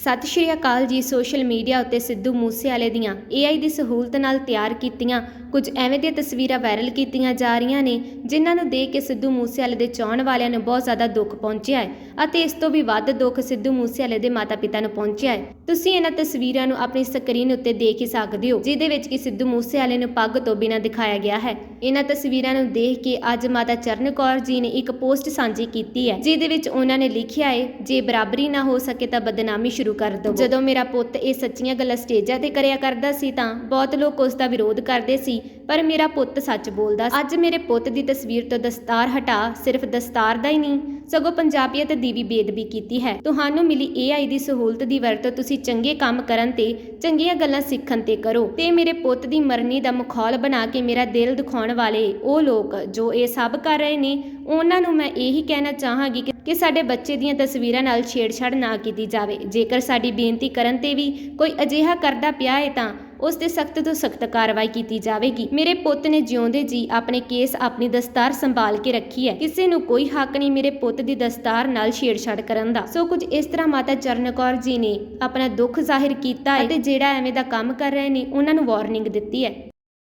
ਸਤਿ ਸ਼੍ਰੀ ਅਕਾਲ ਜੀ social media ਉੱਤੇ ਸਿੱਧੂ ਮੂਸੇਵਾਲੇ ਦੀਆਂ AI ਦੀ ਸਹੂਲਤ ਨਾਲ ਤਿਆਰ ਕੀਤੀਆਂ ਕੁਝ ਐਵੇਂ ਦੀਆਂ ਤਸਵੀਰਾਂ ਵਾਇਰਲ ਕੀਤੀਆਂ ਜਾ ਰਹੀਆਂ ਨੇ ਜਿਨ੍ਹਾਂ ਨੂੰ ਦੇਖ ਕੇ ਸਿੱਧੂ ਮੂਸੇਵਾਲੇ ਦੇ ਚਾਹਣ ਵਾਲਿਆਂ ਨੂੰ ਬਹੁਤ ਜ਼ਿਆਦਾ ਦੁੱਖ ਪਹੁੰਚਿਆ ਹੈ ਅਤੇ ਇਸ ਤੋਂ ਵੀ ਵੱਧ ਦੁੱਖ ਸਿੱਧੂ ਮੂਸੇਵਾਲੇ ਦੇ ਮਾਤਾ-ਪਿਤਾ ਨੂੰ ਪਹੁੰਚਿਆ ਹੈ। ਤੁਸੀਂ ਇਹਨਾਂ ਤਸਵੀਰਾਂ ਨੂੰ ਆਪਣੀ ਸਕਰੀਨ ਉੱਤੇ ਦੇਖ ਹੀ ਸਕਦੇ ਹੋ, ਜਿਹਦੇ ਵਿੱਚ ਕਿ ਸਿੱਧੂ ਮੂਸੇਵਾਲੇ ਨੂੰ ਪੱਗ ਤੋਂ ਬਿਨਾਂ ਦਿਖਾਇਆ ਗਿਆ ਹੈ। ਇਹਨਾਂ ਤਸਵੀਰਾਂ ਨੂੰ ਦੇਖ ਕੇ ਅੱਜ ਮਾਤਾ ਚਰਨ ਕੌਰ ਜੀ ਨੇ ਇੱਕ ਪੋਸਟ ਸਾਂਝੀ ਕੀਤੀ ਹੈ, ਜਿਹਦੇ ਵਿੱਚ ਉਹਨਾਂ ਨੇ ਲਿਖਿਆ ਹੈ, ਜੇ ਬਰਾਬਰੀ ਨਾ ਹੋ ਸਕੇ ਤਾਂ ਬਦਨਾਮੀ ਸ਼ੁਰੂ ਕਰ ਦਿਓ ਜਦੋਂ ਮੇਰਾ ਪੁੱਤ ਇਹ ਸੱਚੀਆਂ ਗੱਲਾਂ ਸਟੇਜਾਂ ਤੇ ਕਰਿਆ ਕਰਦਾ ਸੀ ਤਾਂ ਬਹੁਤ ਲੋਕ ਉਸ ਦਾ ਵਿਰੋਧ ਕਰਦੇ ਸੀ, ਪਰ ਮੇਰਾ ਪੁੱਤ ਸੱਚ ਬੋਲਦਾ ਅੱਜ ਮੇਰੇ ਪੁੱਤ ਦੀ ਤਸਵੀਰ ਤੋਂ ਦਸਤਾਰ ਹਟਾ ਸਿਰਫ ਦਸਤਾਰ ਦਾ ਹੀ ਨਹੀਂ ਸਗੋਂ ਪੰਜਾਬੀਅਤ ਦੀ ਵੀ ਬੇਦਬੀ ਕੀਤੀ ਹੈ। ਤੁਹਾਨੂੰ ਮਿਲੀ AI ਦੀ ਸਹੂਲਤ ਦੀ ਵਰਤੋਂ ਤੁਸੀਂ ਚੰਗੇ ਕੰਮ ਕਰਨ ਤੇ ਚੰਗੀਆਂ ਗੱਲਾਂ ਸਿੱਖਣ ਤੇ ਕਰੋ। ਤੇ ਮੇਰੇ ਪੁੱਤ ਦੀ ਮਰਨੀ ਦਾ ਮਖੌਲ ਬਣਾ ਕੇ ਮੇਰਾ ਦਿਲ ਦਿਖਾਉਣ ਵਾਲੇ ਉਹ ਲੋਕ ਜੋ ਇਹ ਸਭ ਕਰ ਰਹੇ ਨੇ, ਉਹਨਾਂ ਨੂੰ ਮੈਂ ਇਹੀ ਕਹਿਣਾ ਚਾਹਾਂਗੀ ਕਿ ਸਾਡੇ ਬੱਚੇ ਦੀਆਂ ਤਸਵੀਰਾਂ ਨਾਲ ਛੇੜਛਾੜ ਨਾ ਕੀਤੀ ਜਾਵੇ। ਜੇਕਰ ਸਾਡੀ ਬੇਨਤੀ ਕਰਨ ਤੇ ਵੀ ਕੋਈ ਅਜਿਹਾ ਕਰਦਾ ਪਿਆ ਹੈ ਤਾਂ ਉਸ ਤੇ ਸਖਤ ਤੋਂ ਸਖਤ ਕਾਰਵਾਈ ਕੀਤੀ ਜਾਵੇਗੀ। ਮੇਰੇ ਪੁੱਤ ਨੇ ਜਿਉਂਦੇ ਜੀ ਆਪਣੇ ਕੇਸ ਆਪਣੀ ਦਸਤਾਰ ਸੰਭਾਲ ਕੇ ਰੱਖੀ ਹੈ। ਕਿਸੇ ਨੂੰ ਕੋਈ ਹੱਕ ਨਹੀਂ ਮੇਰੇ ਪੁੱਤ ਦੀ ਦਸਤਾਰ ਨਾਲ ਛੇੜਛਾੜ ਕਰਨ ਦਾ। ਸੋ ਕੁਝ ਇਸ ਤਰ੍ਹਾਂ ਮਾਤਾ ਚਰਨ ਕੌਰ ਜੀ ਨੇ ਆਪਣਾ ਦੁੱਖ ਜ਼ਾਹਿਰ ਕੀਤਾ ਹੈ ਤੇ ਜਿਹੜਾ ਐਵੇਂ ਦਾ ਕੰਮ ਕਰ ਰਹੇ ਨੇ, ਉਹਨਾਂ ਨੂੰ ਵਾਰਨਿੰਗ ਦਿੱਤੀ ਹੈ।